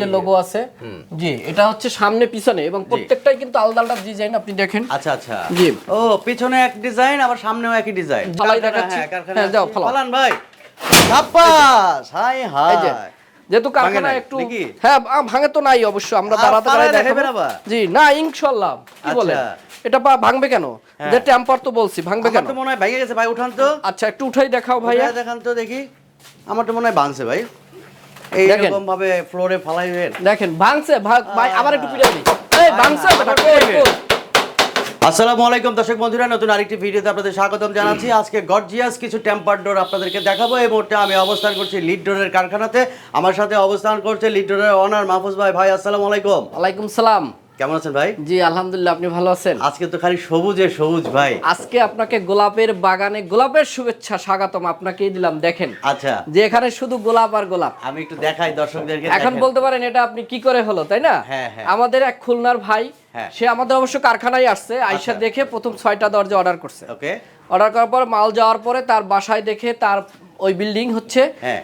যে লোগো আছে জি এটা হচ্ছে সামনে পিছনে এবং প্রত্যেকটাই কিন্তু আলাদা আলাদা ডিজাইন আপনি দেখেন। আচ্ছা আচ্ছা। জি। ও পিছনে এক ডিজাইন আবার সামনেও একই ডিজাইন ফালাই দেখাচ্ছি। হ্যাঁ, যাও, ফালাও। ফলান ভাই। সাব্বাস হাই হাই। যেহেতু কারখানা একটু হ্যাঁ ভাঙে তো নাই অবশ্য আমরা দাঁড়াতে দাঁড়ায় দেখাবেন দেখাবো জি না ইনশাআল্লাহ কি আচ্ছা। এটা পা ভাঙবে কেন? যে টেম্পার তো বলছি ভাঙবে কেন? তো মনে হয় ভেঙে গেছে ভাই উঠান তো। আচ্ছা একটু উঠাই দেখাও উঠায় দেখান তো দেখি। আমার তো মনে হয় বানছে ভাই। এইরকম ভাবে ফ্লোরে ফালাইবেন। দেখেন ভাঙছে ভাই আবার একটু পিড়া দিই। এই ভাঙছে পিটাই? আসসালামু আলাইকুম দর্শক বন্ধুরা নতুন আরেকটি ভিডিওতে আপনাদের স্বাগতম জানাচ্ছি। আজকে গর্জিয়াস কিছু টেম্পার ডোর আপনাদেরকে দেখাবো। এই মুহূর্তে আমি অবস্থান করছি লিড ডোরের কারখানাতে। আমার সাথে অবস্থান করছে লিড ডোরের অনার মাহফুজ ভাই। ভাই আসসালামু আলাইকুম। ওয়ালাইকুম সালাম। কেমন আছেন ভাই? জি আলহামদুলিল্লাহ আপনি ভালো আছেন? আজকে তো খালি সবুজে সবুজ ভাই। আজকে আপনাকে গোলাপের বাগানে গোলাপের শুভেচ্ছা স্বাগতম আপনাকেই দিলাম দেখেন। আচ্ছা। যে এখানে শুধু গোলাপ আর গোলাপ। আমি একটু দেখাই দর্শকদেরকে এখন বলতে পারেন এটা আপনি কি করে হলো তাই না? হ্যাঁ, হ্যাঁ। আমাদের এক খুলনার ভাই হ্যাঁ। সে আমাদের অবশ্য কারখানায় আসছে আইসা আচ্ছা। দেখে প্রথম ছয়টা দরজা অর্ডার করছে। ওকে। অর্ডার করার পর মাল যাওয়ার পরে তার বাসায় দেখে তার ওই বিল্ডিং হচ্ছে হ্যাঁ।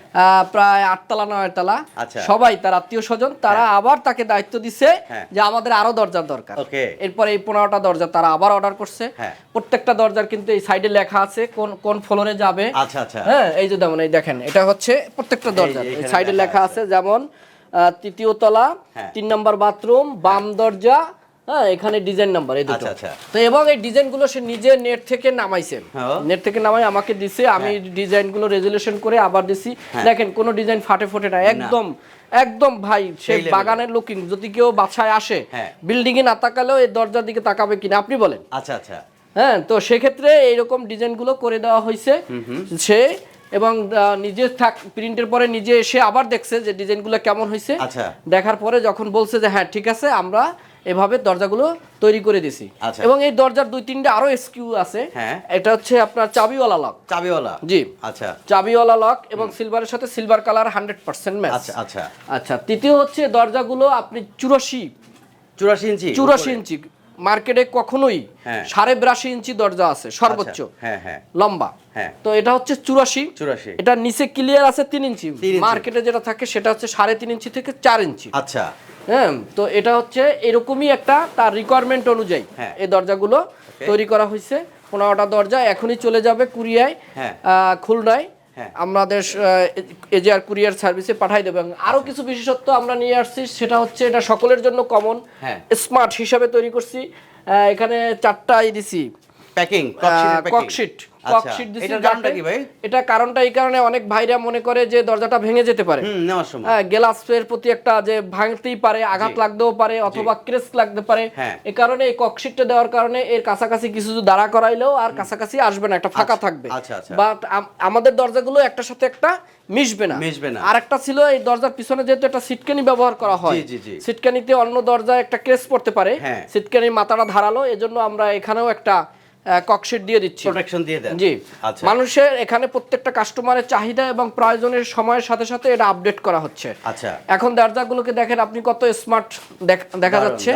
প্রায় আটতলা নয়তলা আচ্ছা। সবাই তার আত্মীয় স্বজন তারা আবার তাকে দায়িত্ব দিচ্ছে হ্যাঁ। যে আমাদের আরও দরজার দরকার এরপরে এই পনেরোটা দরজা তারা আবার অর্ডার করছে হ্যাঁ। প্রত্যেকটা দরজার কিন্তু এই সাইডে লেখা আছে কোন কোন ফ্লোরে যাবে আচ্ছা আচ্ছা হ্যাঁ এই যে যেমন এই দেখেন এটা হচ্ছে প্রত্যেকটা দরজা সাইডে লেখা আছে যেমন আহ, তৃতীয় তলা হ্যাঁ। তিন নম্বর বাথরুম বাম দরজা হ্যাঁ এখানে ডিজাইন নাম্বার এই দুটো। আচ্ছা, আচ্ছা। তো এবং এই ডিজাইনগুলো সে নিজে নেট থেকে নামাইছেন হ্যাঁ। নেট থেকে নামাই আমাকে দিছে আমি ডিজাইনগুলো রেজুলেশন করে আবার দিছি। হ্যাঁ। দেখেন কোনো ডিজাইন ফাটে ফোটে না। একদম একদম ভাই সে বাগানের লুকিং যদি কেউ বাছায় আসে হ্যাঁ। বিল্ডিং এ না তাকালেও এই দরজার দিকে তাকাবে কিনা আপনি বলেন। আচ্ছা আচ্ছা। হ্যাঁ তো সেক্ষেত্রে এইরকম ডিজাইনগুলো করে দেওয়া হয়েছে সে এবং নিজে থাক প্রিন্টের পরে নিজে এসে আবার দেখছে যে ডিজাইনগুলো কেমন হয়েছে আচ্ছা। দেখার পরে যখন বলছে যে হ্যাঁ ঠিক আছে আমরা এভাবে দরজাগুলো তৈরি করে দিছি। আচ্ছা। এবং এই দরজার দুই তিনটা আরও এসকিউ আছে। হ্যাঁ। এটা হচ্ছে আপনার চাবিওয়ালা লক। চাবিওয়ালা? জি। আচ্ছা। চাবিওয়ালা লক এবং সিলভারের সাথে silver colour hundred percent match. আচ্ছা আচ্ছা। আচ্ছা তৃতীয় হচ্ছে দরজাগুলো আপনি চুরাশি চুরাশি ইঞ্চি চুরাশি? ইঞ্চি মার্কেটে কখনোই হ্যাঁ। সাড়ে বিরাশি ইঞ্চি দরজা আছে সর্বোচ্চ। আচ্ছা, হ্যাঁ হ্যাঁ। লম্বা। তো এটা হচ্ছে চুরাশি। চুরাশি। এটা নিচে ক্লিয়ার আছে তিন ইঞ্চি। মার্কেটে যেটা থাকে সেটা হচ্ছে সাড়ে তিন ইঞ্চি থেকে চার ইঞ্চি। আচ্ছা। হ্যাঁ তো এটা হচ্ছে এরকমই একটা তার রিকোয়ারমেন্ট অনুযায়ী। এই দরজাগুলো তৈরি করা হয়েছে। পনেরোটা দরজা এখনই চলে যাবে কুরিয়ায়। আহ, খুলনায়। আমাদের এজিআর কুরিয়ার সার্ভিসে পাঠাই দেবে এবং আরও কিছু বিশেষত্ব আমরা নিয়ে আসছি সেটা হচ্ছে এটা সকলের জন্য কমন হ্যাঁ। স্মার্ট হিসাবে তৈরি করছি। এখানে চারটা এডিসি দিছি। প্যাকিং ককশিট ককশিট দিছি এটার কারণটা কি ভাই? এটা কারণটা এই কারণে অনেক ভাইরা মনে করে যে দরজাটা ভেঙে যেতে পারে। নেওয়ার সময়। হ্যাঁ গ্লাসের প্রতি একটা যে ভাঙতেই পারে আঘাত লাগতেও পারে অথবা ক্রেস লাগতে পারে। হ্যাঁ। এই কারণে এই ককশিটটা দেওয়ার কারণে এর কাছাকাছি কিছু দাঁড়া করাইলেও আর কাছাকাছি আসবে না একটা ফাঁকা থাকবে। আচ্ছা, আচ্ছা। বাট আমাদের দরজাগুলো একটার সাথে একটা মিশবে না। মিশবে না। আর একটা ছিল এই দরজার পিছনে যেহেতু একটা সিটকানি ব্যবহার করা হয়। সিটকানিতে অন্য দরজায় একটা ক্রেস পড়তে পারে। হ্যাঁ। সিটকানির মাথাটা ধারালো এজন্য আমরা এখানেও একটা ককশিট দিয়ে দিচ্ছি। প্রোটেকশন দিয়ে দেন। জি। আচ্ছা। মানুষের এখানে প্রত্যেকটা কাস্টমারের চাহিদা এবং প্রয়োজনের সময়ের সাথে সাথে এটা আপডেট করা হচ্ছে। আচ্ছা। এখন দরজাগুলোকে দেখেন আপনি কত স্মার্ট দেখা যাচ্ছে।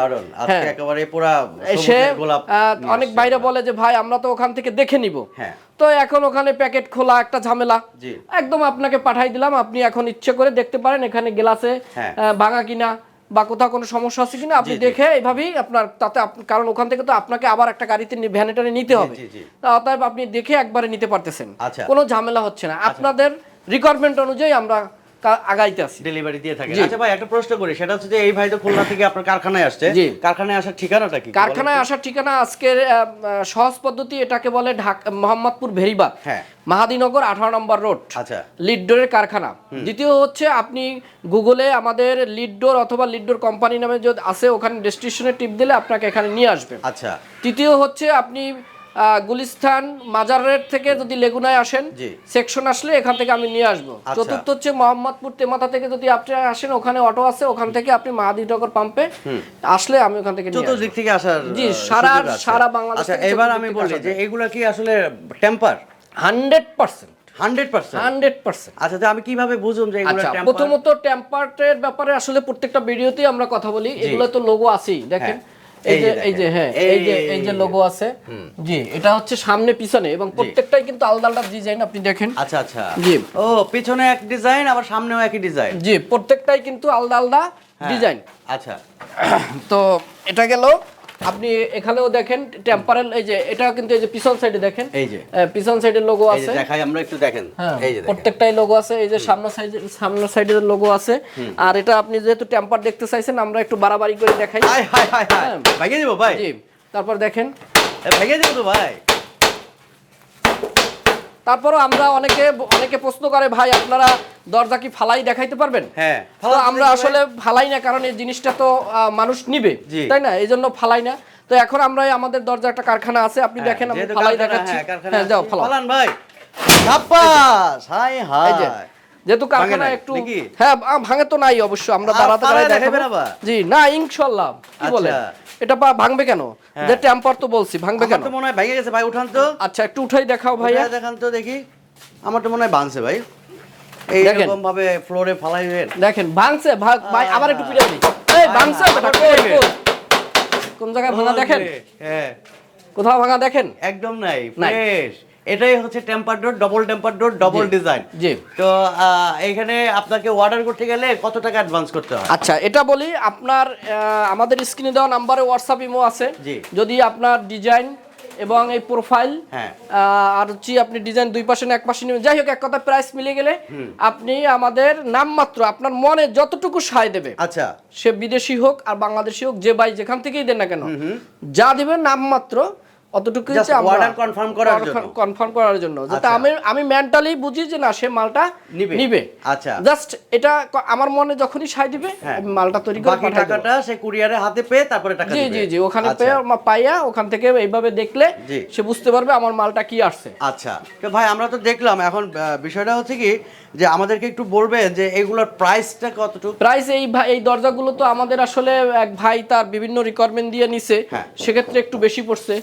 হ্যাঁ। একেবারে পুরা এসে অনেক বাইরে বলে যে ভাই আমরা তো ওখান থেকে দেখে নিব। হ্যাঁ। তো এখন ওখানে প্যাকেট খোলা একটা ঝামেলা। জি। একদম আপনাকে পাঠাই দিলাম আপনি এখন ইচ্ছে করে দেখতে পারেন এখানে গ্লাসে হ্যাঁ। ভাঙা কিনা। বা কোথাও কোনো সমস্যা আছে কিনা আপনি। দেখে এইভাবেই আপনার তাতে কারণ ওখান থেকে তো আপনাকে আবার একটা গাড়িতে ভ্যানেটারে নিতে হবে। অতএব আপনি দেখে একবারে নিতে পারতেছেন। আচ্ছা। কোনো ঝামেলা হচ্ছে না। আপনাদের রিকোয়ারমেন্ট অনুযায়ী আমরা আগাইতে আছি ডেলিভারি দিয়ে থাকে। আচ্ছা ভাই একটা প্রশ্ন করি। সেটা হচ্ছে যে এই ভাই তো খুলনা থেকে আপনার কারখানায় আসছে। কারখানায় আসার ঠিকানাটা কি? কারখানায় আসার ঠিকানা আজকের সহজ পদ্ধতি এটাকে বলে ঢাকা মোহাম্মদপুর ভেরিবাদ। হ্যাঁ। মাহাদিনগর আঠারো নম্বর রোড। আচ্ছা। লিডডোরের কারখানা। দ্বিতীয় হচ্ছে আপনি গুগলে আমাদের লিডডোর অথবা লিডডোর কোম্পানি নামে যদি আছে ওখানে ডেস্টিনেশনে টিপ দিলে আপনাকে এখানে নিয়ে আসবে। আচ্ছা। তৃতীয় হচ্ছে আপনি গুলিস্তান মাজারের থেকে যদি লেগুনায় আসেন সেকশন আসলে এখান থেকে আমি নিয়ে আসব। আচ্ছা। চতুর্থ হচ্ছে মোহাম্মদপুর তেমাথা থেকে যদি আপনি আসেন ওখানে অটো আছে ওখান থেকে আপনি মাহাদিনগর পাম্পে আসলে আমি ওখান থেকে চতুর্দিক থেকে আসার জি, সারা- সারা বাংলাদেশ আচ্ছা এবার আমি বলি যে। এগুলা কি আসলে টেম্পার হান্ড্রেড পার্সেন্ট। আচ্ছা আমি কীভাবে বুঝুম যে এগুলো আচ্ছা টেম্পার প্রথমত টেম্পার্টের ব্যাপারে আসলে প্রত্যেকটা ভিডিওতেই আমরা কথা বলি। এগুলো তো লোগো আছেই দেখেন। হ্যাঁ। এই এই যে যে এই যে হ্যাঁ এই যে এই যে লোগো আছে। জি এটা হচ্ছে সামনে পিছনে এবং প্রত্যেকটাই কিন্তু আলাদা আলাদা ডিজাইন আপনি দেখেন। আচ্ছা আচ্ছা। জি। ও পিছনে এক ডিজাইন আবার সামনেও একই ডিজাইন জি প্রত্যেকটাই কিন্তু আলাদা আলাদা ডিজাইন আচ্ছা। তো এটা গেল। আপনি এখানেও দেখেন টেম্পারেল এই যে এটা কিন্তু এই যে পিছন সাইডে দেখেন। এই যে। পিছন সাইডের লোগো আছে। দেখাই আমরা একটু দেখেন। হ্যাঁ এই যে প্রত্যেকটাই লোগো আছে। এই যে সামনে সাইডে সামনে সাইডের লোগো আছে। আর এটা আপনি যেহেতু টেম্পার দেখতে চাইছেন আমরা একটু বাড়াবাড়ি করে দেখাই। হাই হাই হাই হাই। হ্যাঁ। ভাইগে দিব ভাই। জি। তারপর দেখেন। ভেঙে ভাইগে তো ভাই। তারপরও আমরা অনেকে অনেকে প্রশ্ন করে ভাই আপনারা দরজা কি ফালাই দেখাইতে পারবেন? হ্যাঁ তো আমরা আসলে ফালাই না কারণ এই জিনিসটা তো মানুষ নিবে তাই না? এই জন্য ফালাই না। তো এখন আমরা আমাদের দরজা একটা কারখানা আছে আপনি দেখেন আমি ফালাই দেখাচ্ছি। হ্যাঁ, হ্যাঁ যাও ফালান ভাই। হাই হাই। যেহেতু কারখানা একটু হ্যাঁ ভাঙে তো নাই অবশ্য আমরা দাঁড়াতে দেখাবো। জি না ইনশাআল্লাহ কি বলে আচ্ছা। এটা পা ভাঙবে কেন? যে টেম্পার তো বলছি ভাঙবে কেন? মনে হয় ভাইগে গেছে ভাই উঠান তো। আচ্ছা একটু উঠাই দেখাও ভাইয়া। দেখান তো দেখি। আমার তো মনে হয় বানছে ভাই। ভাবে ফ্লোরে ফালাইবেন দেখেন ভাঙছে ভাই আবার একটু পিড়ে দিই। এই ভাঙছে? কোন জায়গায় ভাঙা দেখেন? হ্যাঁ। কোথাও ভাঙা দেখেন? একদম নাই নাই। ফ্রেশ। এটাই হচ্ছে temper door double temper door double design জি। তো এখানে আপনাকে অর্ডার করতে গেলে কত টাকা অ্যাডভান্স করতে হয়? আচ্ছা এটা বলি আপনার আমাদের স্ক্রিনে দেওয়া নাম্বারে হোয়াটসঅ্যাপ ইমো আছে। জি। যদি আপনার ডিজাইন এবং এই প্রোফাইল হ্যাঁ। আর হচ্ছে আপনি ডিজাইন দুই পাশে না এক পাশে নেবেন যাই হোক এক কথা প্রাইস মিলে গেলে আপনি আমাদের নামমাত্র আপনার মনে যতটুকু সায় দেবে আচ্ছা। সে বিদেশি হোক আর বাংলাদেশি হোক যে ভাই যেখান থেকেই দেন না কেন যা দিবেন নামমাত্র অতটুকু confirm করার জন্য। কনফার্ম করার জন্য যাতে। আমি আমি মেন্টালি বুঝি যে না সে মালটা নিবে। নিবে আচ্ছা। জাস্ট এটা আমার মনে যখনই সাই দিবে হ্যাঁ। মালটা তৈরি করে বাকি টাকাটা সে কুরিয়ারে হাতে পেয়ে তারপরে টাকা জি দিবে। জি জি ওখানে আচ্ছা। পেয়ে পাইয়া ওখান থেকে এইভাবে দেখলে সে বুঝতে পারবে আমার মালটা কি আসছে আচ্ছা তো ভাই আমরা তো দেখলাম এখন বিষয়টা হচ্ছে কি যে আমাদেরকে একটু বলবেন যে এগুলোর প্রাইসটা কতটুকু প্রাইস এই এই দরজাগুলো তো আমাদের আসলে এক ভাই তার বিভিন্ন রিকোয়ারমেন্ট দিয়ে নিছে হ্যাঁ। সেক্ষেত্রে একটু বেশি পড়ছে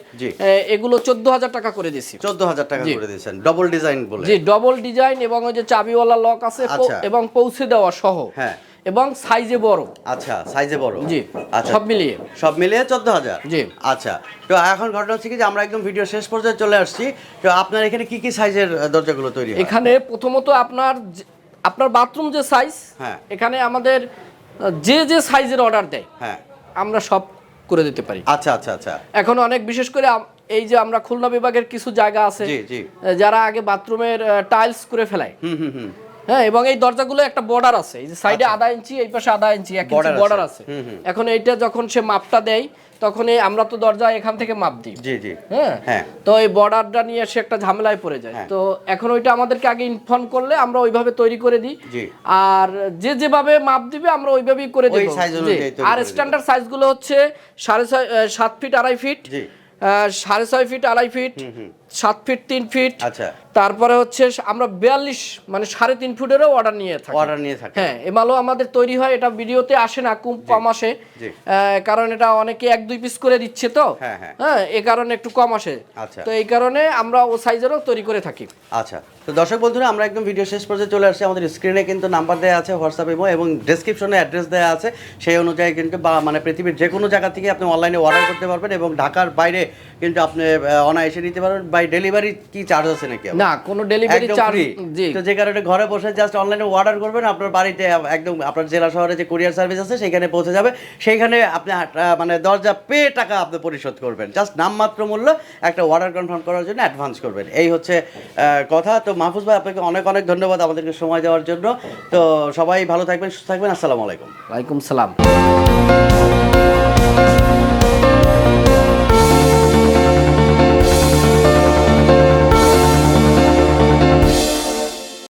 এগুলো চোদ্দ হাজার টাকা করে দিছি চোদ্দ হাজার টাকা। করে দিয়েছেন। ডবল ডিজাইন বলে। জি ডবল ডিজাইন এবং ওই যে চাবিওয়ালা লক আছে আচ্ছা। এবং পৌঁছে দেওয়া সহ। হ্যাঁ। এবং সাইজে বড়। আচ্ছা সাইজে বড়। জি আচ্ছা। সব মিলিয়ে। সব মিলিয়ে চোদ্দ হাজার জি। আচ্ছা। তো এখন ঘটনা হচ্ছে কি যে আমরা একদম ভিডিও শেষ পর্যায়ে চলে আসছি। তো আপনার এখানে কি কি সাইজের দরজাগুলো তৈরি এখানে প্রথমত আপনার আপনার বাথরুম যে সাইজ হ্যাঁ। এখানে আমাদের যে যে সাইজের অর্ডার দেয় হ্যাঁ। আমরা সব করে দিতে পারি। আচ্ছা আচ্ছা আচ্ছা। এখন অনেক বিশেষ করে এই যে আমরা খুলনা বিভাগের কিছু জায়গা আছে যারা আগে বাথরুমের টাইলস করে ফেলায়। হুম হুম হুম। হ্যাঁ এবং এই দরজাগুলো একটা বর্ডার আছে। এই যে সাইডে আধা ইঞ্চি এই পাশে আধা ইঞ্চি এক ইঞ্চি বর্ডার আছে। এখন এইটা যখন সে মাপটা দেয় তখন এই আমরা তো দরজা এখান থেকে মাপ দিই। জি জি। হ্যাঁ? হ্যাঁ। তো এই বর্ডারটা নিয়ে সে একটা ঝামেলায় পড়ে যায়। হ্যাঁ। তো এখন ওইটা আমাদেরকে আগে ইনফর্ম করলে আমরা ওইভাবে তৈরি করে দিই। আর যে যেভাবে মাপ দিবে আমরা ওইভাবেই করে দেবো। আর। স্ট্যান্ডার্ড সাইজগুলো হচ্ছে সাড়ে ছয় সাত ফিট আড়াই ফিট সাড়ে ছয় ফিট আড়াই ফিট সাত ফিট তিন ফিট আচ্ছা। তারপরে হচ্ছে আমরা বিয়াল্লিশ মানে সাড়ে তিন ফুটেরও অর্ডার নিয়ে থাকি। অর্ডার নিয়ে থাকি। হ্যাঁ এমালও আমাদের তৈরি হয় এটা ভিডিওতে আসে না খুব কম আসে। কারণ এটা অনেকে এক দুই পিস করে দিচ্ছে তো। হ্যাঁ, হ্যাঁ। হ্যাঁ এই কারণে একটু কম আসে। আচ্ছা। তো এই কারণে আমরা ও সাইজেরও তৈরি করে থাকি। আচ্ছা। তো দর্শক বন্ধুরা আমরা একদম ভিডিও শেষ পর্যায়ে চলে আসছি। আমাদের স্ক্রিনে কিন্তু নাম্বার দেওয়া আছে হোয়াটসঅ্যাপ এবং এবং ডেসক্রিপশনে অ্যাড্রেস দেওয়া আছে। সেই অনুযায়ী কিন্তু বা মানে পৃথিবীর যে কোনো জায়গা থেকে আপনি অনলাইনে অর্ডার করতে পারবেন এবং ঢাকার বাইরে কিন্তু আপনি অনায়াসে নিতে পারবেন। বাই ডেলিভারি কি চার্জ আছে নাকি না কোনো ডেলিভারি চার্জ জি। তো যে কারণে ঘরে বসে জাস্ট অনলাইনে অর্ডার করবেন আপনার বাড়িতে একদম আপনার জেলা শহরে যে কুরিয়ার সার্ভিস আছে সেখানে পৌঁছে যাবে। সেইখানে আপনি মানে দরজা পেয়ে টাকা আপনি পরিশোধ করবেন। জাস্ট নামমাত্র মূল্য একটা অর্ডার কনফার্ম করার জন্য অ্যাডভান্স করবেন। এই হচ্ছে কথা। তো মাহফুজ ভাই আপনাকে অনেক অনেক ধন্যবাদ আমাদেরকে সময় দেওয়ার জন্য। তো সবাই ভালো থাকবেন সুস্থ থাকবেন। আসসালামু আলাইকুম। ওয়ালাইকুম সালাম।